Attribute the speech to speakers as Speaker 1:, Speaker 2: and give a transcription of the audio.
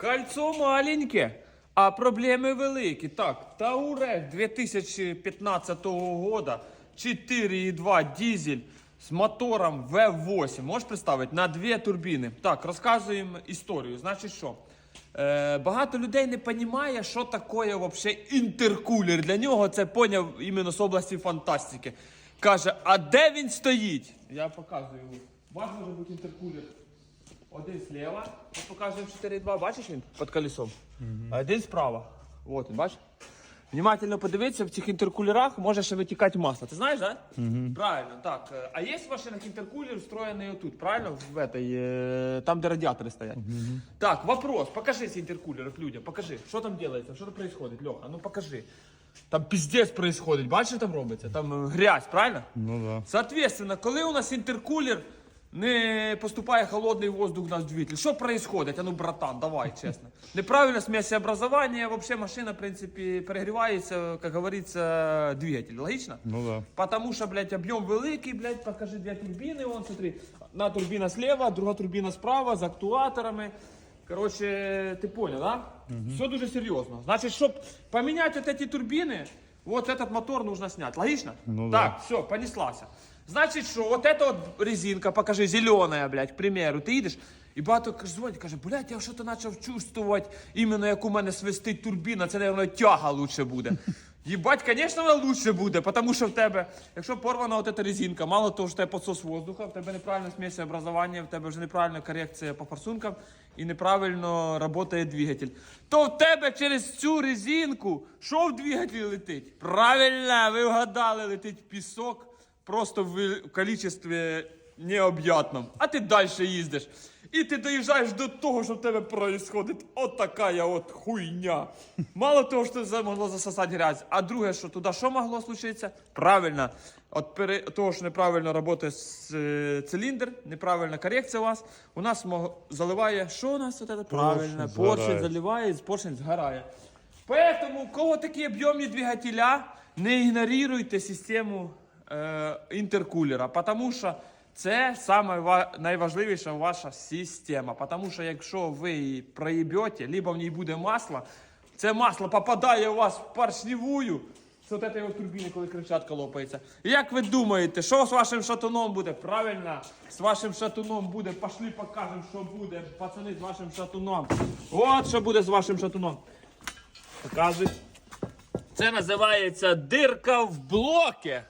Speaker 1: Кольцо маленьке, а проблеми великі. Так, Таурек 2015 года, 4,2 дизель з мотором V8. Можеш представити? На дві турбіни. Так, розказуємо історію. Значить що? Е, багато людей не розуміє, що таке вообще інтеркулер. Для нього це поняв іменно з області фантастики. Каже, а де він стоїть? Я показую. Може бути інтеркулер. Один слева, ми показуємо 4,2, бачиш він під колесом? А один справа. От він, бачиш? Внимательно подивитися, в цих інтеркулерах може ще витікати масло. Ти знаєш, так? Да? Правильно, так. Е, А є в машинах інтеркулер встроєний отут, правильно? В этой, е, там, де радіатори стоять. Так, вопрос. Покажи цей інтеркулер людям, покажи. Що там робиться, що там происходит, Льоха, ну покажи. Там піздець происходит, бачиш, що там робиться? Там е, грязь, правильно?
Speaker 2: Ну да.
Speaker 1: Соответственно, коли у нас інтеркулер не поступає холодний воздух на двигатель, що происходит? А ну, братан, давай, чесно. Неправильно смесеобразование, вообще машина, в принципі, перегрівається, як говориться, двигатель. Логично?
Speaker 2: Ну да.
Speaker 1: Потому что, блядь, объем великий, блядь, покажи две турбины, вон, смотри. Одна турбина слева, друга турбина справа, з актуаторами. Короче, ти понял, да? Все дуже серйозно. Значить, щоб поміняти вот эти турбины, вот этот мотор нужно снять. Логично?
Speaker 2: Ну
Speaker 1: так,
Speaker 2: да.
Speaker 1: все, понеслася. Значить, що вот эта вот резинка, покажи, зеленая, блядь, к примеру, ти їдеш, і багато каже, дзвонить, каже, блядь, я що-то почав чувствувати, іменно як у мене свистить турбіна, це, мабуть, тяга лучше буде. Їбать, звісно, вона лучше буде, тому що в тебе, якщо порвана от эта резинка, мало того, що тебе підсос воздуха, в тебе неправильно смесі образування, в тебе вже неправильна корекція по форсункам і неправильно працює двигатель, то в тебе через цю резинку що в двигателі летить? Правильно, ви вгадали, летить пісок просто в количестві необ'ятном. А ти далі їздиш. І ти доїжджаєш до того, що в тебе происходить от така я от хуйня. Мало того, що це могло засосати грязь, а друге, що туди що могло случитися? Правильно. От пере... того, що неправильно працює с- е, циліндр, неправильна корекція у вас, у нас мог... заливає, що у нас? От? Правильно, поршень заливає, поршень згорає. Поэтому, у кого такі об'ємні двигателя, не ігноруйте систему е, інтеркулера, тому що це саме найважливіша ваша система. Тому що якщо ви її проїбете, либо в ній буде масло, це масло попадає у вас в поршневую, з от цієї турбіни, коли кричатка лопається. Як ви думаєте, що з вашим шатуном буде? Правильно, з вашим шатуном буде. Пошли покажемо, що буде. Пацани, з вашим шатуном. От що буде з вашим шатуном. Показуй. Це називається дирка в блокі.